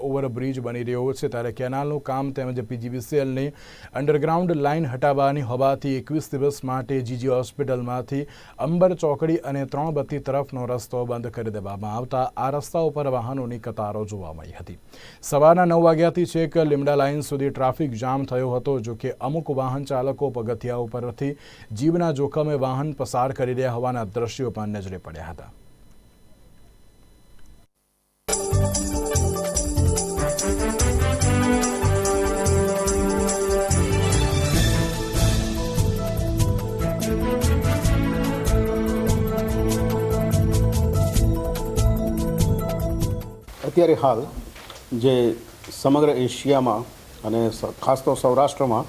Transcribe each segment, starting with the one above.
Overbridge બની રહ્યો છે. ત્યારે કેનાલનું કામ તેમજ પીજીવીસીએલની અંડરગ્રાઉન્ડ લાઇન હટાવવાની હોવાથી એકવીસ દિવસ માટે જીજી હોસ્પિટલમાંથી અંબર ચોકડી અને ત્રણ બત્તી તરફનો રસ્તો બંધ કરી દેવામાં આવતા. આ રસ્તા ઉપર વાહનોની કતારો જોવા મળી હતી. સવારના નવ વાગ્યાથી છેક લીમડા લાઇન સુધી ટ્રાફિક જામ થયો હતો, જો કે અમુક વાહન ચાલકો પગથિયા ઉપરથી જીવના જોખમે વાહન પસાર કરી રહ્યા હોવાના દ્રશ્યો પણ નજરે પડ્યા હતા. અત્યારે હાલ જે સમગ્ર એશિયામાં અને ખાસ તો સૌરાષ્ટ્રમાં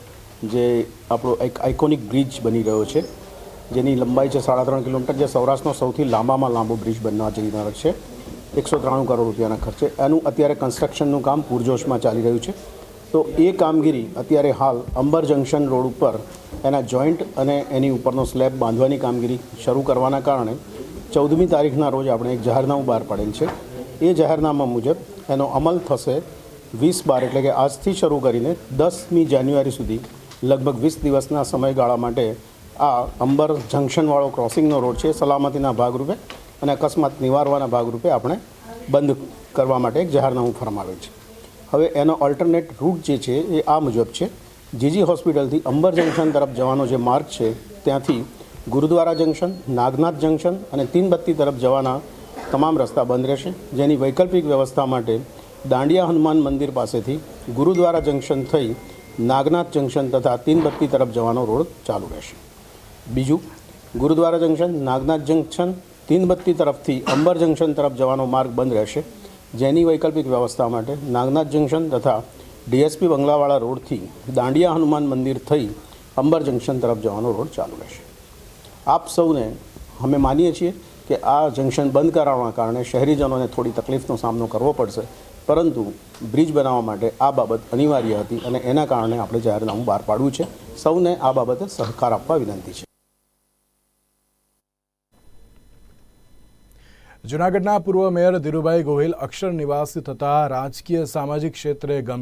જે આપણો એક આઇકોનિક બ્રિજ બની રહ્યો છે, જેની લંબાઈ છે સાડા ત્રણ કિલોમીટર, જે સૌરાષ્ટ્રનો સૌથી લાંબામાં લાંબો બ્રિજ બનવા જઈ રહ્યો છે. એકસો ત્રાણું કરોડ રૂપિયાના ખર્ચે. એનું અત્યારે કન્સ્ટ્રક્શનનું કામ પૂરજોશમાં ચાલી રહ્યું છે. તો એ કામગીરી અત્યારે હાલ અંબર જંકશન રોડ ઉપર એના જોઈન્ટ અને એની ઉપરનો સ્લેબ બાંધવાની કામગીરી શરૂ કરવાના કારણે ચૌદમી તારીખના રોજ આપણે એક જાહેરનામું બહાર પાડેલ છે. એ જાહેરનામા મુજબ એનો અમલ થશે વીસ બાર, એટલે કે આજથી શરૂ કરીને દસમી જાન્યુઆરી સુધી લગભગ વીસ દિવસના સમયગાળા માટે આ અંબર જંકશનવાળો ક્રોસિંગનો રોડ છે, સલામતીના ભાગરૂપે અને અકસ્માત નિવારવાના ભાગરૂપે આપણે બંધ કરવા માટે એક જાહેરનામું ફરમાવ્યું છે. હવે એનો ઓલ્ટરનેટ રૂટ જે છે એ આ મુજબ છે. જીજી હોસ્પિટલથી અંબર જંકશન તરફ જવાનો જે માર્ગ છે, ત્યાંથી ગુરુદ્વારા જંકશન, નાગનાથ જંકશન અને તીનબત્તી તરફ જવાના તમામ રસ્તા બંધ રહેશે. જેની વૈકલ્પિક વ્યવસ્થા માટે દાંડિયા હનુમાન મંદિર પાસેથી ગુરુદ્વારા જંકશન થઈ નાગનાથ જંકશન તથા તીનબત્તી તરફ જવાનો રોડ ચાલુ રહેશે. બીજું, ગુરુદ્વારા જંકશન, નાગનાથ જંકશન, તીનબત્તી તરફથી અંબર જંકશન તરફ જવાનો માર્ગ બંધ રહેશે. જેની વૈકલ્પિક વ્યવસ્થા માટે નાગનાથ જંકશન તથા ડીએસપી બંગલાવાળા રોડથી દાંડિયા હનુમાન મંદિર થઈ અંબર જંકશન તરફ જવાનો રોડ ચાલુ રહેશે. આપ સૌને અમે માનીએ છીએ કે આ જંકશન બંધ કરાવવાના કારણે શહેરીજનોને થોડી તકલીફનો સામનો કરવો પડશે. પરંતુ બ્રિજ બનાવવા માટે આ બાબત અનિવાર્ય હતી અને એના કારણે આપણે જાહેરનામું બહાર પાડવું છે. સૌને આ બાબતે સહકાર આપવા વિનંતી છે. જૂનાગઢના પૂર્વ મેયર ધીરુભાઈ ગોહિલ અક્ષર નિવાસી થતા રાજકીય સામાજિક ક્ષેત્રે ગમ